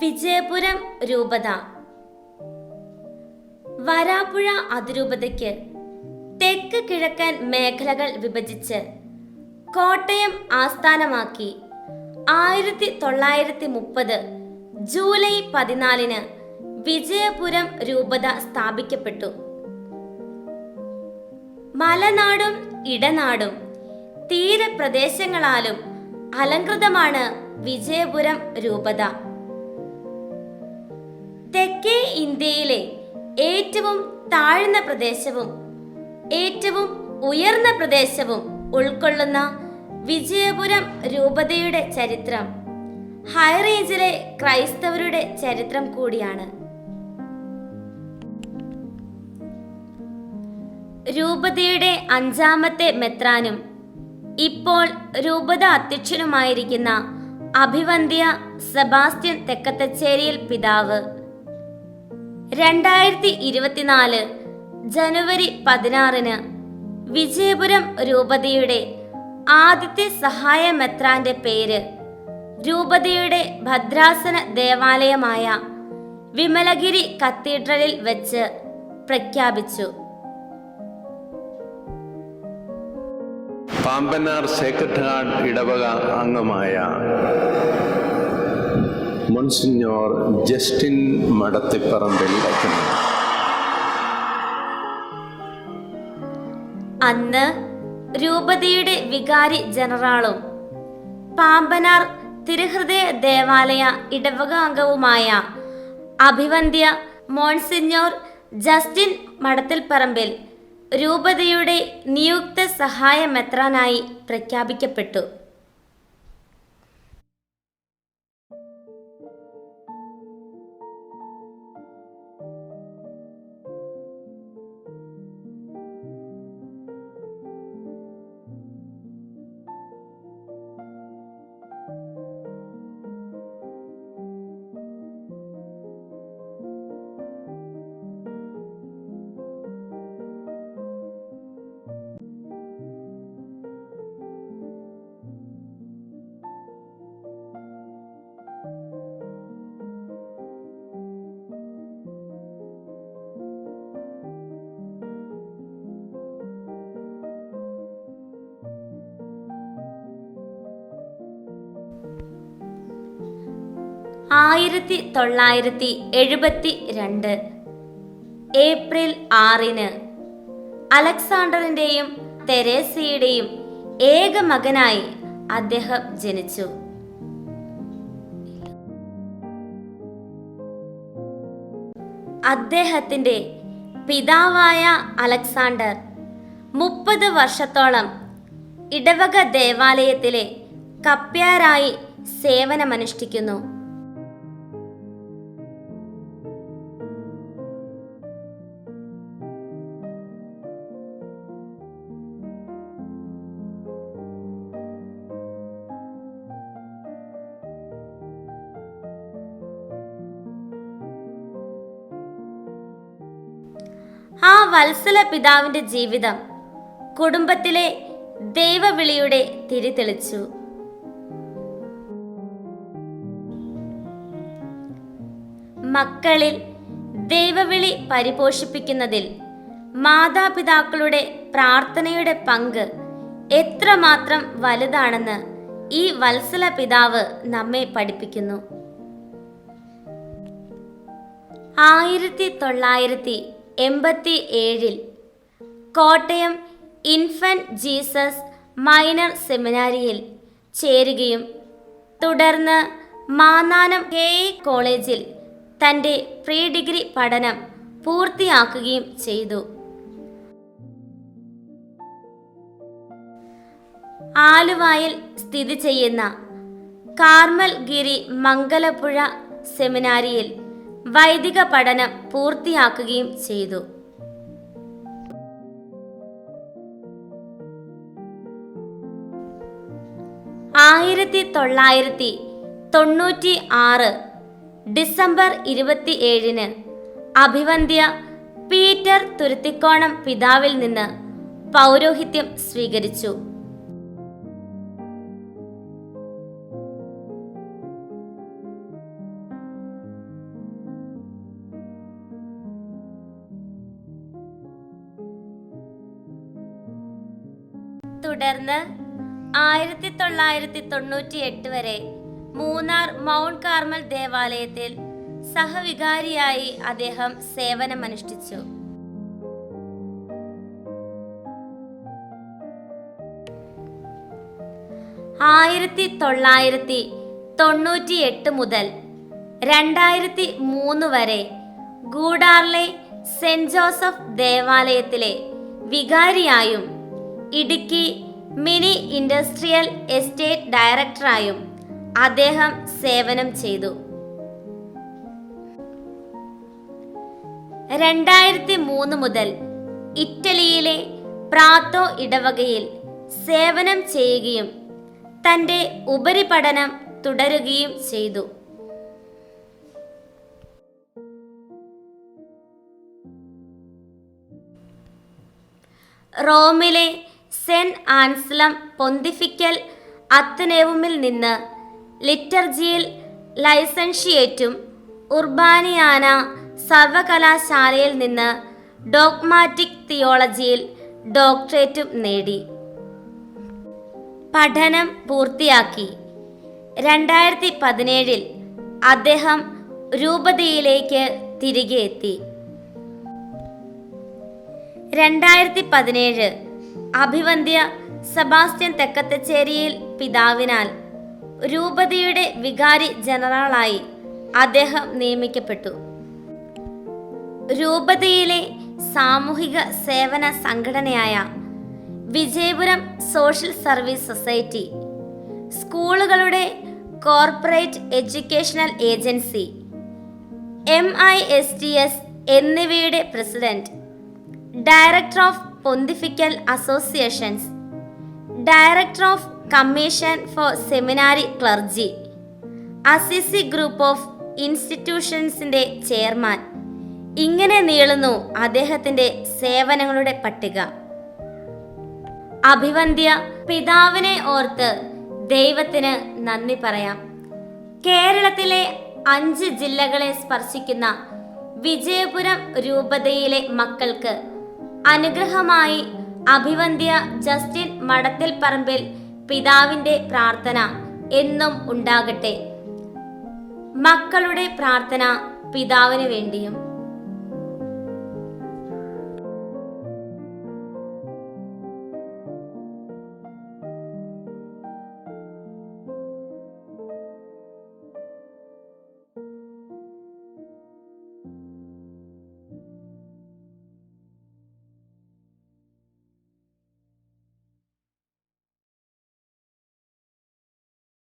വിജയപുരം രൂപത. വരാപ്പുഴ അതിരൂപതയ്ക്ക് തെക്ക് കിഴക്കൻ മേഖലകൾ വിഭജിച്ച് കോട്ടയം ആസ്ഥാനമാക്കി ആയിരത്തി തൊള്ളായിരത്തി മുപ്പത് ജൂലൈ പതിനാലിന് വിജയപുരം രൂപത സ്ഥാപിക്കപ്പെട്ടു. മലനാടും ഇടനാടും തീരപ്രദേശങ്ങളാലും അലങ്കൃതമാണ് വിജയപുരം രൂപത. തെക്കേ ഇന്ത്യയിലെ ഏറ്റവും താഴ്ന്ന പ്രദേശവും ഏറ്റവും ഉയർന്ന പ്രദേശവും ഉൾക്കൊള്ളുന്ന വിജയപുരം രൂപതയുടെ ചരിത്രം ഹൈറേഞ്ചിലെ ക്രൈസ്തവരുടെ ചരിത്രം കൂടിയാണ്. രൂപതയുടെ അഞ്ചാമത്തെ മെത്രാനും ഇപ്പോൾ രൂപത അധ്യക്ഷനുമായിരിക്കുന്ന അഭിവന്ധ്യ സെബാസ്റ്റ്യൻ തെക്കത്തച്ചേരിയിൽ പിതാവ് രണ്ടായിരത്തി ഇരുപത്തിനാല് ജനുവരി പതിനാറിന് വിജയപുരം രൂപതയുടെ ആദ്യത്തെ സഹായ മെത്രാന്റെ പേര് രൂപതയുടെ ഭദ്രാസന ദേവാലയമായ വിമലഗിരി കത്തീഡ്രലിൽ വെച്ച് പ്രഖ്യാപിച്ചു. പാമ്പനാർ സേക്രട്ട് ഹാർട്ട് ഇടവക അംഗമായ മൊൺസിഞ്ഞോർ ജസ്റ്റിൻ മടത്തിപ്പറമ്പിൽ അച്ഛൻ അന്ന് രൂപതയുടെ വികാരി ജനറാളും പാമ്പനാർ തിരുഹൃദയ ദേവാലയ ഇടവക അംഗവുമായ അഭിവന്ധ്യ മോൺസിഞ്ഞോർ ജസ്റ്റിൻ മടത്തിൽപ്പറമ്പിൽ രൂപതയുടെ നിയുക്ത സഹായ മെത്രാനായി പ്രഖ്യാപിക്കപ്പെട്ടു. ആയിരത്തി തൊള്ളായിരത്തി എഴുപത്തി രണ്ട് ഏപ്രിൽ ആറിന് അലക്സാണ്ടറിന്റെയും തെരേസയുടെയും ഏക മകനായി അദ്ദേഹം ജനിച്ചു. അദ്ദേഹത്തിന്റെ പിതാവായ അലക്സാണ്ടർ മുപ്പത് വർഷത്തോളം ഇടവക ദേവാലയത്തിലെ കപ്യാരായി സേവനമനുഷ്ഠിക്കുന്നു. ആ വത്സല പിതാവിന്റെ ജീവിതം കുടുംബത്തിലെ ദൈവവിളിയുടെ തിരിതെളിച്ചു മക്കളിൽ ദൈവവിളി പരിപോഷിപ്പിക്കുന്നതിൽ മാതാപിതാക്കളുടെ പ്രാർത്ഥനയുടെ പങ്ക് എത്രമാത്രം വലുതാണെന്ന് ഈ വത്സല പിതാവ് നമ്മെ പഠിപ്പിക്കുന്നു. ആയിരത്തി തൊള്ളായിരത്തി എൺപത്തി ഏഴിൽ കോട്ടയം ഇൻഫന്റ് ജീസസ് മൈനർ സെമിനാരിയിൽ ചേരുകയും തുടർന്ന് മാന്നാനം കെ ഇ കോളേജിൽ തന്റെ പ്രീ ഡിഗ്രി പഠനം പൂർത്തിയാക്കുകയും ചെയ്തു. ആലുവായിൽ സ്ഥിതി ചെയ്യുന്ന കാർമൽ ഗിരി മംഗലപ്പുഴ സെമിനാരിയിൽ വൈദിക പഠനം പൂർത്തിയാക്കുകയും ചെയ്തു. ആയിരത്തി തൊള്ളായിരത്തി തൊണ്ണൂറ്റി ആറ് ഡിസംബർ ഇരുപത്തി ഏഴിന് അഭിവന്ധ്യ പീറ്റർ തുരുത്തിക്കോണം പിതാവിൽ നിന്ന് പൗരോഹിത്യം സ്വീകരിച്ചു. തുടർന്ന് ആയിരത്തി തൊള്ളായിരത്തി തൊണ്ണൂറ്റി എട്ട് വരെ മൂന്നാർ മൗണ്ട് കാർമൽ ദേവാലയത്തിൽ സഹവികാരിയായി അദ്ദേഹം സേവനമനുഷ്ഠിച്ചു. ആയിരത്തി തൊള്ളായിരത്തി തൊണ്ണൂറ്റി എട്ട് മുതൽ രണ്ടായിരത്തി മൂന്ന് വരെ ഗൂഡാർലെ സെന്റ് ജോസഫ് ദേവാലയത്തിലെ വികാരിയായും ഇടുക്കി മിനി ഇൻഡസ്ട്രിയൽ എസ്റ്റേറ്റ് ഡയറക്ടറായും അദ്ദേഹം സേവനം ചെയ്തു. രണ്ടായിരത്തി മൂന്ന് മുതൽ ഇറ്റലിയിലെ പ്രാത്തോ ഇടവകയിൽ സേവനം ചെയ്യുകയും തന്റെ ഉപരിപഠനം തുടരുകയും ചെയ്തു. റോമിലെ സെന്റ് ആൻസ്ലം പൊന്തിഫിക്കൽ അത്തനേവുമിൽ നിന്ന് ലിറ്റർജിയിൽ ലൈസൻഷിയേറ്റും ഉർബാനിയാന സർവകലാശാലയിൽ നിന്ന് ഡോഗ്മാറ്റിക് തിയോളജിയിൽ ഡോക്ടറേറ്റും നേടി. പഠനം പൂർത്തിയാക്കി. രണ്ടായിരത്തി പതിനേഴിൽ അദ്ദേഹം രൂപതയിലേക്ക് തിരികെ എത്തി രണ്ടായിരത്തി പതിനേഴ് അഭിവന്ദ്യ സെബാസ്റ്റ്യൻ തെക്കത്തച്ചേരിയിൽ പിതാവിനാൽ രൂപതയുടെ വികാരി ജനറലായി അദ്ദേഹം നിയമിക്കപ്പെട്ടു. രൂപതയിലെ സാമൂഹിക സേവന സംഘടനയായ വിജയപുരം സോഷ്യൽ സർവീസ് സൊസൈറ്റി സ്കൂളുകളുടെ corporate educational agency M I S T S എന്നിവയുടെ president director of pontifical associations director of commission for seminary clergy Assisi group of ഇൻസ്റ്റിറ്റ്യൂഷൻസിന്റെ chairman ഇങ്ങനെ നീളുന്നു അദ്ദേഹത്തിന്റെ സേവനങ്ങളുടെ പട്ടിക. അഭിവന്ധ്യ പിതാവിനെ ഓർത്ത് ദൈവത്തിന് നന്ദി പറയാം. കേരളത്തിലെ അഞ്ച് ജില്ലകളെ സ്പർശിക്കുന്ന വിജയപുരം രൂപതയിലെ മക്കൾക്ക് അനുഗ്രഹമായി അഭിവന്ദ്യ ജസ്റ്റിൻ മടത്തിൽ പറമ്പിൽ പിതാവിന്റെ പ്രാർത്ഥന എന്നും ഉണ്ടാകട്ടെ. മക്കളുടെ പ്രാർത്ഥന പിതാവിന് വേണ്ടിയും